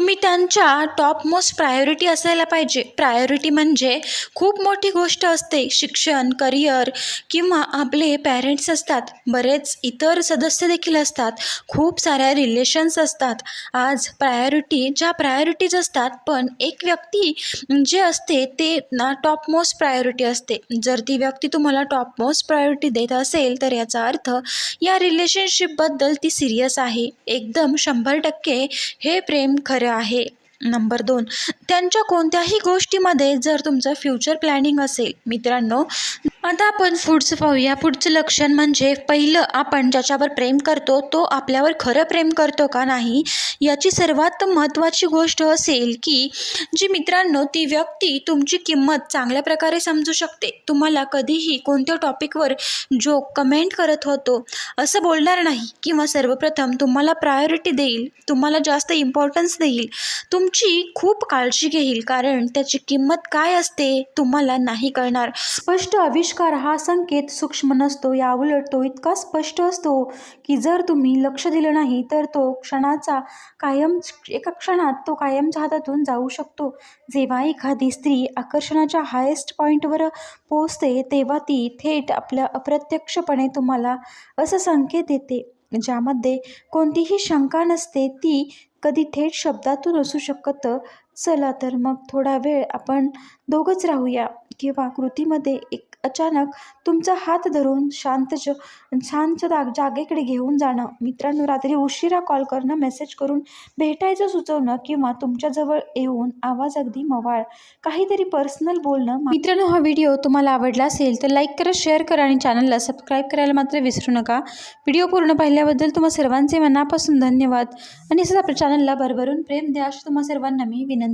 तुम्ही त्यांच्या top most priority असायला पाहिजे. प्रायोरिटी म्हणजे खूप मोठी गोष्ट असते. शिक्षण करिअर किंवा आपले पॅरेंट्स असतात. बरेच इतर सदस्य देखील असतात. खूप साऱ्या रिलेशन्स असतात. आज प्रायोरिटी ज्या प्रायोरिटीज असतात पण एक व्यक्ती जे असते ते ना टॉप मोस्ट प्रायोरिटी असते. जर ती व्यक्ती तुम्हाला टॉप मोस्ट प्रायोरिटी देत असेल तर याचा अर्थ या रिलेशनशिपबद्दल ती सिरियस आहे. एकदम शंभर टक्के हे प्रेम खरं आहे. नंबर दोन. त्यांच्या कोणत्याही गोष्टीमध्ये जर तुमचं फ्युचर प्लॅनिंग असेल मित्रांनो आता आपण पुढचं पाहूया. पुढचं लक्षण म्हणजे पहिलं आपण ज्याच्यावर प्रेम करतो तो आपल्यावर खरं प्रेम करतो का नाही याची सर्वात महत्त्वाची गोष्ट असेल की जी मित्रांनो ती व्यक्ती तुमची किंमत चांगल्या प्रकारे समजू शकते. तुम्हाला कधीही कोणत्या टॉपिकवर जो कमेंट करत होतो असं बोलणार नाही. किंवा सर्वप्रथम तुम्हाला प्रायोरिटी देईल तुम्हाला जास्त इम्पॉर्टन्स देईल. तुम तुमची खूप काळजी घेईल कारण त्याची किंमत काय असते तुम्हाला नाही कळणार. स्पष्ट आविष्कार हा संकेत सूक्ष्म नसतो याउलट तो इतका स्पष्ट असतो की जर तुम्ही लक्ष दिलं नाही तर तो क्षणाचा कायम एका क्षणात तो कायमच्या हातातून जाऊ शकतो. जेव्हा एखादी स्त्री आकर्षणाच्या हायेस्ट पॉईंटवर पोचते तेव्हा ती थेट आपल्या अप्रत्यक्षपणे तुम्हाला असं संकेत देते. ज्यामध्ये कोणतीही शंका नसते ती कधी थेट शब्दातून असू शकतं. चला तर मग थोडा वेळ आपण दोघंच राहूया. किंवा कृतीमध्ये एक अचानक तुमचा हात धरून शांत ज शांत दाग जागेकडे घेऊन जाणं. मित्रांनो रात्री उशिरा कॉल करणं मेसेज करून भेटायचं सुचवणं किंवा तुमच्याजवळ येऊन आवाज अगदी मवाळ काहीतरी पर्सनल बोलणं मित्रांनो हा व्हिडिओ तुम्हाला आवडला असेल तर लाईक करा शेअर करा आणि चॅनलला सबस्क्राईब करायला मात्र विसरू नका. व्हिडिओ पूर्ण पाहिल्याबद्दल तुम्हा सर्वांचे मनापासून धन्यवाद. आणि असंच आपल्या चॅनलला भरभरून प्रेम द्या अशी तुम्हा सर्वांना मी विनंती